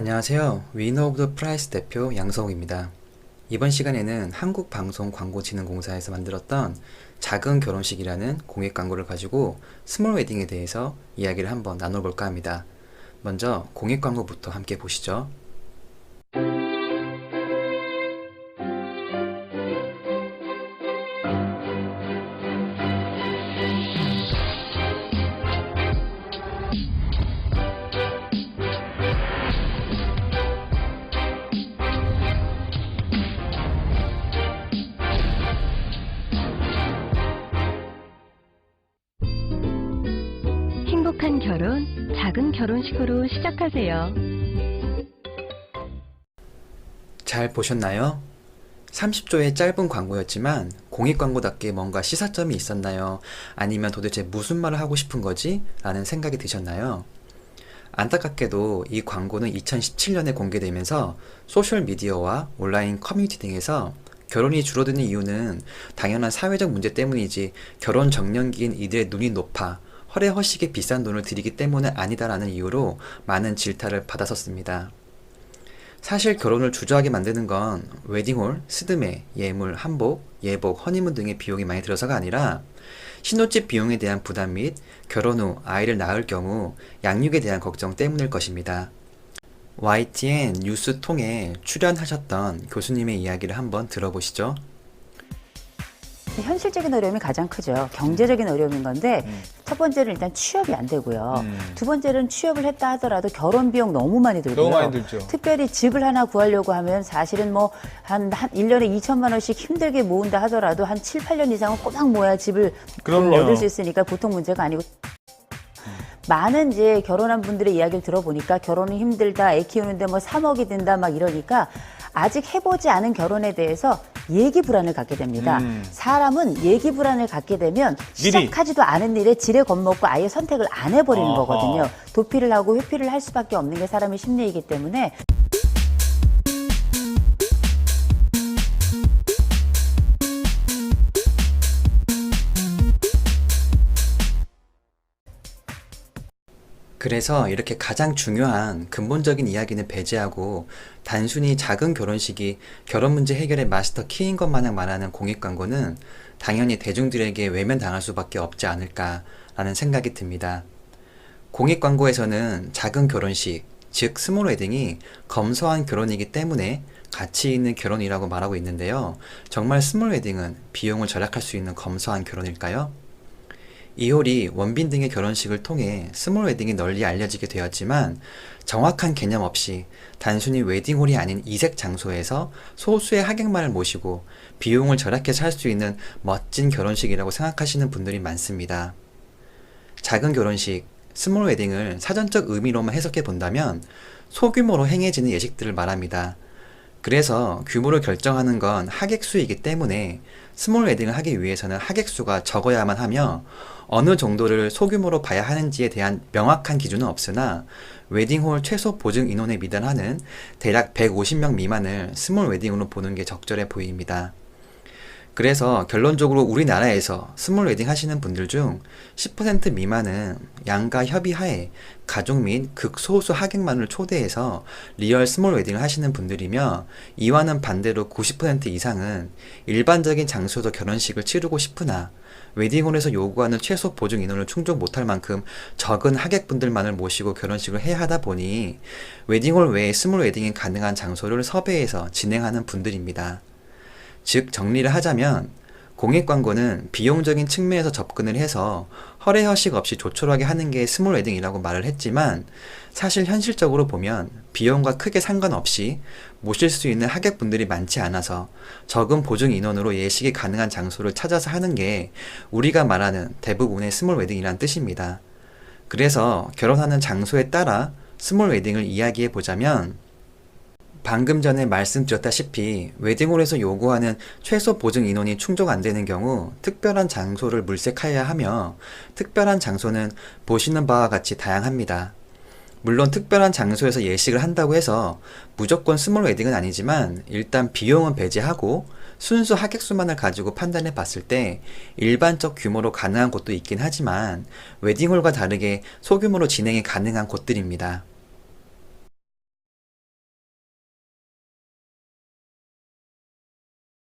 안녕하세요. 위너 오브 더 프라이스 대표 양성욱입니다. 이번 시간에는 한국방송광고진흥공사에서 만들었던 작은 결혼식이라는 공익 광고를 가지고 스몰 웨딩에 대해서 이야기를 한번 나눠볼까 합니다. 먼저 공익 광고부터 함께 보시죠. 행복한 결혼, 작은 결혼식으로 시작하세요. 잘 보셨나요? 30초의 짧은 광고였지만 공익 광고답게 뭔가 시사점이 있었나요? 아니면 도대체 무슨 말을 하고 싶은 거지? 라는 생각이 드셨나요? 안타깝게도 이 광고는 2017년에 공개되면서 소셜미디어와 온라인 커뮤니티 등에서 결혼이 줄어드는 이유는 당연한 사회적 문제 때문이지 결혼 정년기인 이들의 눈이 높아 허례허식에 비싼 돈을 들이기 때문은 아니다라는 이유로 많은 질타를 받았었습니다. 사실 결혼을 주저하게 만드는 건 웨딩홀, 스드메, 예물, 한복, 예복, 허니문 등의 비용이 많이 들어서가 아니라 신혼집 비용에 대한 부담 및 결혼 후 아이를 낳을 경우 양육에 대한 걱정 때문일 것입니다. YTN 뉴스 통해 출연하셨던 교수님의 이야기를 한번 들어보시죠. 현실적인 어려움이 가장 크죠. 경제적인 어려움인 건데 음. 첫 번째는 일단 취업이 안 되고요. 음. 두 번째는 취업을 했다 하더라도 결혼 비용 너무 많이 들고요. 너무 많이 들죠. 특별히 집을 하나 구하려고 하면 사실은 뭐 한한 1년에 2천만 원씩 힘들게 모은다 하더라도 한 7, 8년 이상은 꼬박 모아야 집을 그럼요. 얻을 수 있으니까 보통 문제가 아니고 많은 이제 결혼한 분들의 이야기를 들어보니까 결혼이 힘들다, 애 키우는데 뭐 3억이 든다 막 이러니까 아직 해보지 않은 결혼에 대해서 얘기 불안을 갖게 됩니다. 음. 사람은 얘기 불안을 갖게 되면 미리. 시작하지도 않은 일에 지레 겁먹고 아예 선택을 안 해버리는 어허. 거거든요. 도피를 하고 회피를 할 수밖에 없는 게 사람의 심리이기 때문에 그래서 이렇게 가장 중요한 근본적인 이야기는 배제하고 단순히 작은 결혼식이 결혼 문제 해결의 마스터 키인 것 마냥 말하는 공익 광고는 당연히 대중들에게 외면당할 수밖에 없지 않을까라는 생각이 듭니다. 공익 광고에서는 작은 결혼식, 즉 스몰 웨딩이 검소한 결혼이기 때문에 가치 있는 결혼이라고 말하고 있는데요. 정말 스몰 웨딩은 비용을 절약할 수 있는 검소한 결혼일까요? 이홀이 원빈 등의 결혼식을 통해 스몰 웨딩이 널리 알려지게 되었지만 정확한 개념 없이 단순히 웨딩홀이 아닌 이색 장소에서 소수의 하객만을 모시고 비용을 절약해서 할 수 있는 멋진 결혼식이라고 생각하시는 분들이 많습니다. 작은 결혼식, 스몰 웨딩을 사전적 의미로만 해석해 본다면 소규모로 행해지는 예식들을 말합니다. 그래서 규모를 결정하는 건 하객 수이기 때문에 스몰 웨딩을 하기 위해서는 하객 수가 적어야만 하며 어느 정도를 소규모로 봐야 하는지에 대한 명확한 기준은 없으나 웨딩홀 최소 보증 인원에 미달하는 대략 150명 미만을 스몰 웨딩으로 보는 게 적절해 보입니다. 그래서 결론적으로 우리나라에서 스몰 웨딩 하시는 분들 중 10% 미만은 양가 협의하에 가족 및 극소수 하객만을 초대해서 리얼 스몰 웨딩을 하시는 분들이며 이와는 반대로 90% 이상은 일반적인 장소에서 결혼식을 치르고 싶으나 웨딩홀에서 요구하는 최소 보증 인원을 충족 못할 만큼 적은 하객분들만을 모시고 결혼식을 해야 하다 보니 웨딩홀 외에 스몰 웨딩이 가능한 장소를 섭외해서 진행하는 분들입니다. 즉 정리를 하자면 공익 광고는 비용적인 측면에서 접근을 해서 허례허식 없이 조촐하게 하는 게 스몰 웨딩이라고 말을 했지만 사실 현실적으로 보면 비용과 크게 상관없이 모실 수 있는 하객분들이 많지 않아서 적은 보증 인원으로 예식이 가능한 장소를 찾아서 하는 게 우리가 말하는 대부분의 스몰 웨딩이란 뜻입니다. 그래서 결혼하는 장소에 따라 스몰 웨딩을 이야기해 보자면 방금 전에 말씀드렸다시피 웨딩홀에서 요구하는 최소 보증 인원이 충족 안 되는 경우 특별한 장소를 물색해야 하며 특별한 장소는 보시는 바와 같이 다양합니다. 물론 특별한 장소에서 예식을 한다고 해서 무조건 스몰 웨딩은 아니지만 일단 비용은 배제하고 순수 하객 수만을 가지고 판단해 봤을 때 일반적 규모로 가능한 곳도 있긴 하지만 웨딩홀과 다르게 소규모로 진행이 가능한 곳들입니다.